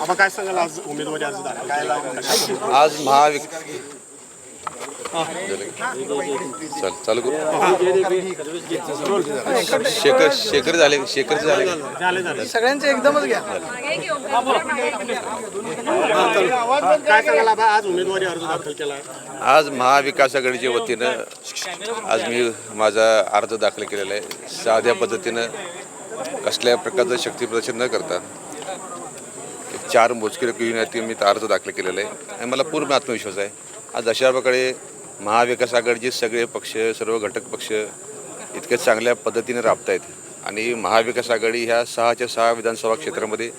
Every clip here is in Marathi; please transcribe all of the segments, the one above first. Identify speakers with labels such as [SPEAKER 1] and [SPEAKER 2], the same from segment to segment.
[SPEAKER 1] आपण काय सांगाल आज उमेदवारी अर्ज दाखल? काय
[SPEAKER 2] आज महाविक चल चालू करू. शेखर शेखर झाले शेखरचे झाले. का?
[SPEAKER 1] झाले झाले.
[SPEAKER 3] सगळ्यांचे एकदमच घ्या.
[SPEAKER 1] काय सांगाल आबा आज उमेदवारी अर्ज दाखल केला.
[SPEAKER 2] आज महाविकास आघाडीच्या वतीनं आज मी माझा अर्ज दाखल केलेला आहे. साध्या पद्धतीनं कसल्या प्रकारचं शक्ती प्रदर्शन न करता चार मोजकी युनिटी मी तो अर्ज दाखल केलेला आहे. आणि मला पूर्ण आत्मविश्वास आहे. आज दशराबाकडे प्रकारे महाविकास आघाडीचे सगळे पक्ष सर्व घटक पक्ष इतक्या चांगल्या पद्धतीने राबत आहेत. आणि महाविकास आघाडी ह्या सहाच्या सहा विधानसभा क्षेत्रामध्ये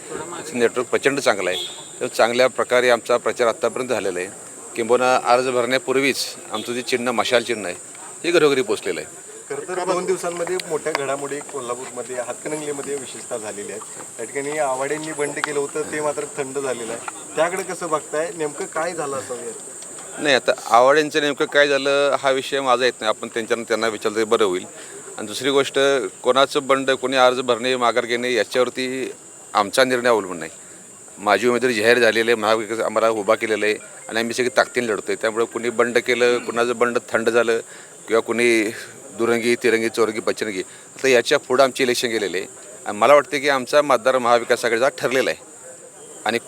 [SPEAKER 2] नेटवर्क प्रचंड चांगलं आहे. तर चांगल्या प्रकारे आमचा प्रचार आत्तापर्यंत झालेला आहे. किंबहुना अर्ज भरण्यापूर्वीच आमचं जे चिन्ह मशाल चिन्ह आहे हे घरोघरी पोचलेलं आहे.
[SPEAKER 4] खरं तर दोन दिवसांमध्ये मोठ्या घडामोडी कोल्हापूरमध्ये हातकणंगलेमध्ये विशेषतः झालेल्या आहेत. त्या ठिकाणी आवाड्यांनी बंड केलं होतं ते मात्र थंड झालेलं आहे. त्याकडे कसं बघताय? नेमकं काय झालं असं
[SPEAKER 2] नाही आता आवाड्यांचं नेमकं काय झालं हा विषय माझा येत नाही. आपण त्यांच्या त्यांना विचारलं तरी बरं होईल. आणि दुसरी गोष्ट कोणाचं बंड कोणी अर्ज भरणे माघार घेणे याच्यावरती आमचा निर्णय अवलंबून नाही. माझी उमेदवारी जाहीर झालेली आहे महाविकास आम्हाला उभा केलेलं आहे आणि आम्ही सगळी ताकदीने लढतो आहे त्यामुळे कुणी बंड केलं कुणाचं बंड थंड झालं किंवा कुणी दुरंगी तिरंगी चौरंगी पचरंगी आता याच्या पुढं आमचे इलेक्शन गेलेले आणि मला वाटते की आमचा मतदार महाविकास आघाडीचा ठरलेला आहे. आणि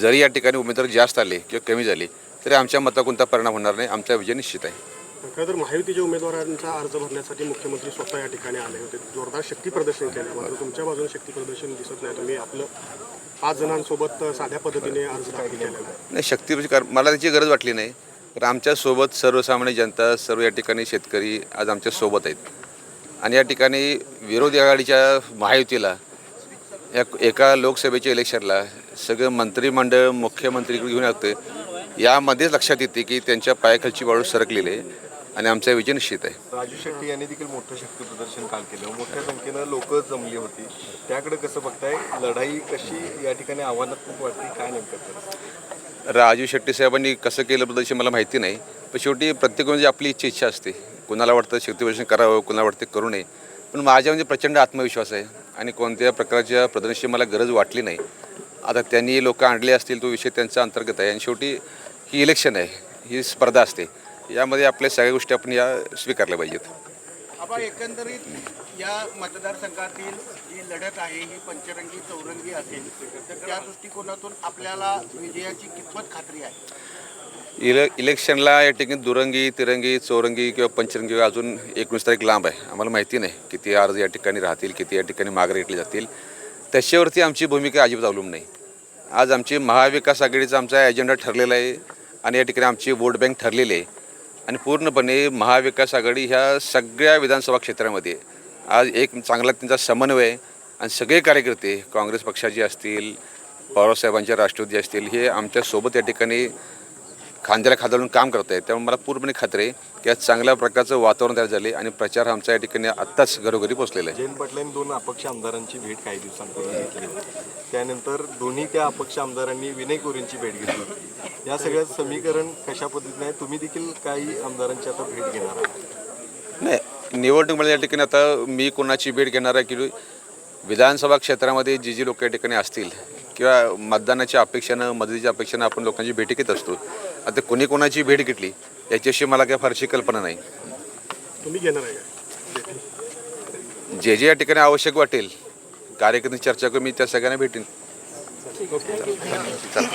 [SPEAKER 2] जरी या ठिकाणी उमेदवार जास्त आले किंवा कमी झाले तरी आमच्या मता कोणता परिणाम होणार नाही आमचा विजय निश्चित आहे.
[SPEAKER 1] खरं तर महायुतीच्या उमेदवारांचा अर्ज भरण्यासाठी मुख्यमंत्री स्वतः या ठिकाणी आले होते. जोरदार शक्ती प्रदर्शन केलं. मात्र तुमच्या बाजूने शक्ती प्रदर्शन दिसत नाही. तुम्ही आपलं पाच जणांसोबत साध्या पद्धतीने अर्ज दाखल केलेला
[SPEAKER 2] नाही शक्ती म्हणजे मला त्याची गरज वाटली नाही. तर आमच्यासोबत सर्वसामान्य जनता सर्व या ठिकाणी शेतकरी आज आमच्यासोबत आहेत. आणि या ठिकाणी विरोधी आघाडीच्या महायुतीला या एका लोकसभेच्या इलेक्शनला सगळं मंत्रिमंडळ मुख्यमंत्री घेऊन येते यामध्येच लक्षात येते की त्यांच्या पायाखालची वाळू सरकलेली आहे आणि आमचा विजय निश्चित आहे.
[SPEAKER 4] राजू शेट्टी यांनी देखील मोठं शक्ती प्रदर्शन काल केलं. मोठ्या संख्येनं लोक जमली होती. त्याकडे कसं बघताय? लढाई कशी या ठिकाणी आव्हानात्मक वाटते? काय नेमकं?
[SPEAKER 2] राजू शेट्टी साहेबांनी कसं केलं प्रदर्शन मला माहिती नाही पण शेवटी प्रत्येक म्हणजे आपली इच्छा इच्छा असते. कुणाला वाटतं शक्तीप्रदर्शन करावं कुणाला वाटतं करू नये. पण माझ्या म्हणजे प्रचंड आत्मविश्वास आहे आणि कोणत्या प्रकारच्या प्रदर्शनाची मला गरज वाटली नाही. आता त्यांनी लोक आणले असतील तो विषय त्यांचा अंतर्गत आहे आणि शेवटी ही इलेक्शन आहे ही स्पर्धा असते. यामध्ये आपल्या सगळ्या गोष्टी आपण या स्वीकारल्या पाहिजेत.
[SPEAKER 5] आपण एकंदरीत या मतदारसंघातील जी लढत आहे ही पंचरंगी चौरंगी असेल तर त्या दृष्टिकोनातून आपल्याला विजयाची कितपत खात्री आहे?
[SPEAKER 2] इले इलेक्शनला या ठिकाणी दुरंगी तिरंगी चौरंगी किंवा पंचरंगी अजून एकोणीस तारीख लांब आहे. आम्हाला माहिती नाही किती अर्ज या ठिकाणी राहतील किती या ठिकाणी मागे घेतले जातील. त्याच्यावरती आमची भूमिका अजिबात अवलंबून नाही. आज आमची महाविकास आघाडीचा आमचा एजेंडा ठरलेला आहे आणि या ठिकाणी आमची वोट बँक ठरलेली आहे. आणि पूर्णपणे महाविकास आघाडी ह्या सगळ्या विधानसभा क्षेत्रामध्ये आज एक चांगला त्यांचा समन्वय आणि सगळे कार्यकर्ते काँग्रेस पक्षाचे असतील पवारसाहेबांच्या राष्ट्रवादी असतील हे आमच्यासोबत या ठिकाणी खांद्याला खांद्याला काम करत आहेत त्यामुळे मला पूर्णपणे खात्री आहे की आज चांगल्या प्रकारचं वातावरण तयार झाले आणि प्रचार आमचा या ठिकाणी आत्ताच घरोघरी पोचलेला आहे.
[SPEAKER 4] जयंत पाटलांनी दोन अपक्ष आमदारांची भेट काही दिवसांपूर्वी घेतली. त्यानंतर दोन्ही त्या अपक्ष आमदारांनी विनय कोरेंची भेट घेतली. होती या सगळ्याचं समीकरण कशा पद्धतीने आहे? तुम्ही देखील काही आमदारांची आता भेट घेणार आहात.
[SPEAKER 2] नाही निवडणुकीमध्ये या ठिकाणी आता मी कोणाची भेट घेणार आहे? की विधानसभा क्षेत्रामध्ये जी जी लोक या ठिकाणी असतील किंवा मतदानाच्या अपेक्षानं मदतीच्या अपेक्षानं आपण लोकांची भेटी घेत असतो. आता कोणी कोणाची भेट घेतली याच्याशी मला काही फारशी कल्पना नाही.
[SPEAKER 1] तुम्ही घेणार आहे का?
[SPEAKER 2] जे जे या ठिकाणी आवश्यक वाटेल कार्यकर्ते चर्चा करून मी त्या सगळ्यांना भेटेन. चला